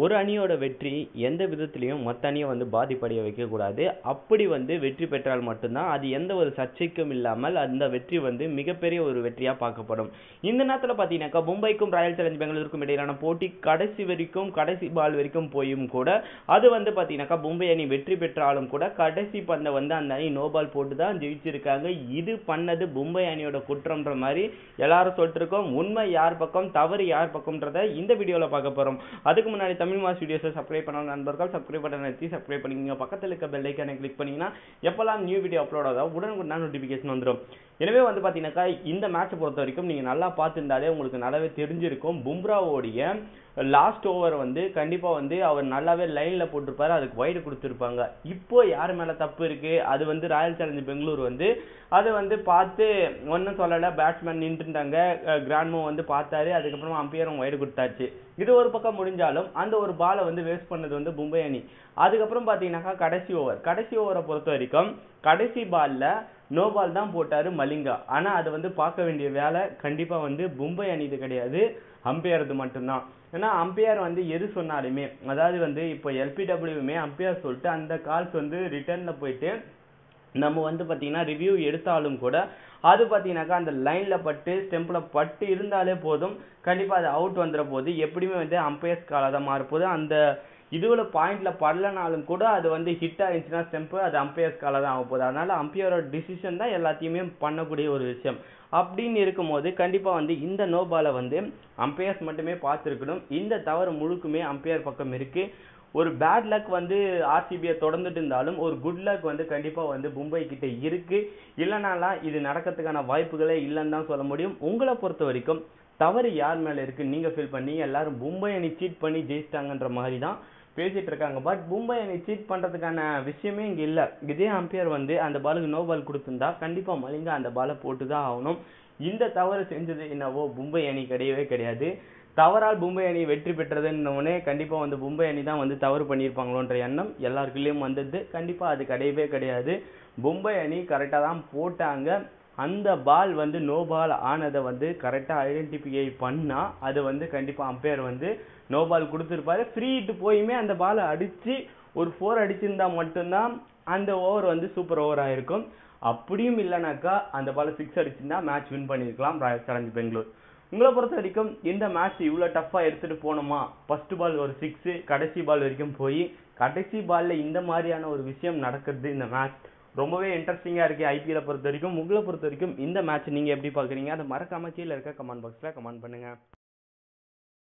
ஒரு அணியோட வெற்றி எந்த விதத்திலையும் மற்ற அணியை வந்து பாதிப்படைய வைக்கக்கூடாது. அப்படி வந்து வெற்றி பெற்றால் மட்டும்தான் அது எந்த ஒரு சர்ச்சைக்கும் இல்லாமல் அந்த வெற்றி வந்து மிகப்பெரிய ஒரு வெற்றியாக பார்க்கப்படும். இந்த நேரத்தில் பார்த்தீங்கன்னாக்கா மும்பைக்கும் ராயல் சேலஞ்ச் பெங்களூருக்கும் இடையிலான போட்டி கடைசி வரைக்கும் கடைசி பால் வரைக்கும் போயும் கூட அது வந்து பார்த்தீங்கன்னாக்கா மும்பை அணி வெற்றி பெற்றாலும் கூட கடைசி பந்தை வந்து அந்த அணி நோ பால் போட்டு தான் ஜெயிச்சிருக்காங்க. இது பண்ணது மும்பை அணியோட குற்றம்ன்ற மாதிரி எல்லாரும் சொல்லிட்டு இருக்கோம். உண்மை யார் பக்கம் தவறு யார் பக்கம்ன்றத இந்த வீடியோவில் பார்க்க போகிறோம் அதுக்கு முன்னாடி தமிழ் மாஸ் வீடியோஸை சப்ஸ்கிரைப் பண்ண நண்பர்கள் சப்ஸ்கிரைப் பட்டன் நிறுத்தி சப்ஸ்கிரைப் பண்ணிக்கங்க. பக்கத்தில் இருக்க பெல் ஐக்கானை கிளிக் பண்ணிங்கன்னா எப்போல்லாம் நியூ வீடியோ அப்லோட் ஆகுதோ உடனுக்குடன் நோட்டிஃபிகேஷன் வந்துடும் எனவே வந்து பார்த்தீங்கன்னாக்கா இந்த மேட்ச்சை பொறுத்த வரைக்கும் நீங்கள் நல்லா பார்த்துருந்தாலே உங்களுக்கு நல்லாவே தெரிஞ்சிருக்கும். பும்ராவோடைய லாஸ்ட் ஓவர் வந்து கண்டிப்பாக வந்து அவர் நல்லாவே லைனில் போட்டிருப்பாரு அதுக்கு வைடு கொடுத்துருப்பாங்க. இப்போ யார் மேலே தப்பு இருக்குது அது வந்து ராயல் சேலஞ்சர் பெங்களூர் வந்து அதை வந்து பார்த்து ஒன்றும் சொல்லலை பேட்ஸ்மேன் நின்றுட்டாங்க. கிராண்ட்மோ வந்து பார்த்தாரு அதுக்கப்புறமா அம்பையரும் வைடு கொடுத்தாச்சு. இது ஒரு பக்கம் முடிஞ்சாலும் அந்த ஒரு பாலை வந்து வேஸ்ட் பண்ணது வந்து மும்பை அணி. அதுக்கப்புறம் பார்த்தீங்கன்னாக்கா கடைசி ஓவர் கடைசி ஓவரை பொறுத்த வரைக்கும் கடைசி பால்ல நோ பால் தான் போட்டாரு மலிங்கா. ஆனா அது வந்து பார்க்க வேண்டிய வேலை கண்டிப்பா வந்து மும்பை அணிது கிடையாது. அம்பையர்து மட்டும்தான். ஏன்னா அம்பையர் வந்து எது சொன்னாலுமே அதாவது வந்து இப்போ எல்பிடபிள்யூமே அம்பையர் சொல்லிட்டு அந்த கால்ஸ் வந்து ரிட்டர்னில் போயிட்டு நம்ம வந்து பார்த்தீங்கன்னா ரிவ்யூ எடுத்தாலும் கூட அது பார்த்தீங்கன்னாக்கா அந்த லைனில் பட்டு ஸ்டெம்பில் பட்டு இருந்தாலே போதும். கண்டிப்பாக அது அவுட் வந்துட போது எப்படியுமே வந்து அம்பையர்ஸ் காலாக தான் மாறப்போகுது. அந்த இதுவில் பாயிண்ட்ல படலனாலும் கூட அது வந்து ஹிட் ஆயிடுச்சுன்னா ஸ்டெம்பு அது அம்பையர்ஸ் கால தான் ஆக போகுது. அதனால அம்பையரோட டிசிஷன் தான் எல்லாத்தையுமே பண்ணக்கூடிய ஒரு விஷயம். அப்படின்னு இருக்கும்போது கண்டிப்பாக வந்து இந்த நோ பாலை வந்து அம்பையர்ஸ் மட்டுமே பார்த்துருக்கணும். இந்த தவறு முழுக்குமே அம்பையர் பக்கம் இருக்குது ஒரு பேட் லக் வந்து ஆர்சிபியை தொடர்ந்துட்டு இருந்தாலும் ஒரு குட் லக் வந்து கண்டிப்பாக வந்து மும்பை கிட்ட இருக்குது இல்லைனாலாம் இது நடக்கிறதுக்கான வாய்ப்புகளே இல்லைன்னு தான் சொல்ல முடியும். உங்களை பொறுத்த வரைக்கும் தவறு யார் மேலே இருக்குது நீங்கள் ஃபீல் பண்ணி எல்லாரும் மும்பை அணி சீட் பண்ணி ஜெயிச்சிட்டாங்கன்ற மாதிரி தான் பேசிட்டு இருக்காங்க பட் மும்பை அணி சீட் பண்றதுக்கான விஷயமே இங்க இல்ல. விஜய் அம்பையர் வந்து அந்த பாலுக்கு நோ பால் கொடுத்திருந்தா கண்டிப்பா மலிங்கா அந்த பாலை போட்டு தான் ஆகணும். இந்த தவறு செஞ்சது என்னவோ மும்பை அணி கிடையவே கிடையாது. தவறால் மும்பை அணி வெற்றி பெற்றதுன்னொடனே கண்டிப்பா வந்து மும்பை அணி தான் வந்து தவறு பண்ணியிருப்பாங்களோன்ற எண்ணம் எல்லாருக்குள்ளேயும் வந்தது. கண்டிப்பா அது கிடையவே கிடையாது. மும்பை அணி கரெக்டாக தான் போட்டாங்க. அந்த பால் வந்து நோ பால் ஆனதை வந்து கரெக்டாக ஐடென்டிஃபிகை பண்ணால் அது வந்து கண்டிப்பாக அம்பையர் வந்து நோ பால் கொடுத்துருப்பாரு ஃப்ரீ போயுமே அந்த பாலை அடித்து ஒரு ஃபோர் அடிச்சிருந்தா மட்டும்தான் அந்த ஓவர் வந்து சூப்பர் ஓவராக இருக்கும் அப்படியும் இல்லைனாக்கா அந்த பாலை சிக்ஸ் அடிச்சிருந்தா மேட்ச் வின் பண்ணியிருக்கலாம் ராயல் சேலஞ்ச் பெங்களூர். உங்களை பொறுத்த வரைக்கும் இந்த மேட்ச் இவ்வளோ டஃப்பாக எடுத்துகிட்டு போனோமா? ஃபஸ்ட்டு பால் ஒரு சிக்ஸு கடைசி பால் வரைக்கும் போய் கடைசி பாலில் இந்த மாதிரியான ஒரு விஷயம் நடக்கிறது இந்த மேட்ச் ரொம்பவே இன்ட்ரெஸ்டிங்காக இருக்குது ஐபிஎல்லை பொறுத்த வரைக்கும் உங்களை பொறுத்த வரைக்கும் இந்த மேட்ச் நீங்கள் எப்படி பார்க்குறீங்க? அதை மறக்காமல் கீழே இருக்க கமெண்ட் பாக்ஸில் கமெண்ட் பண்ணுங்கள்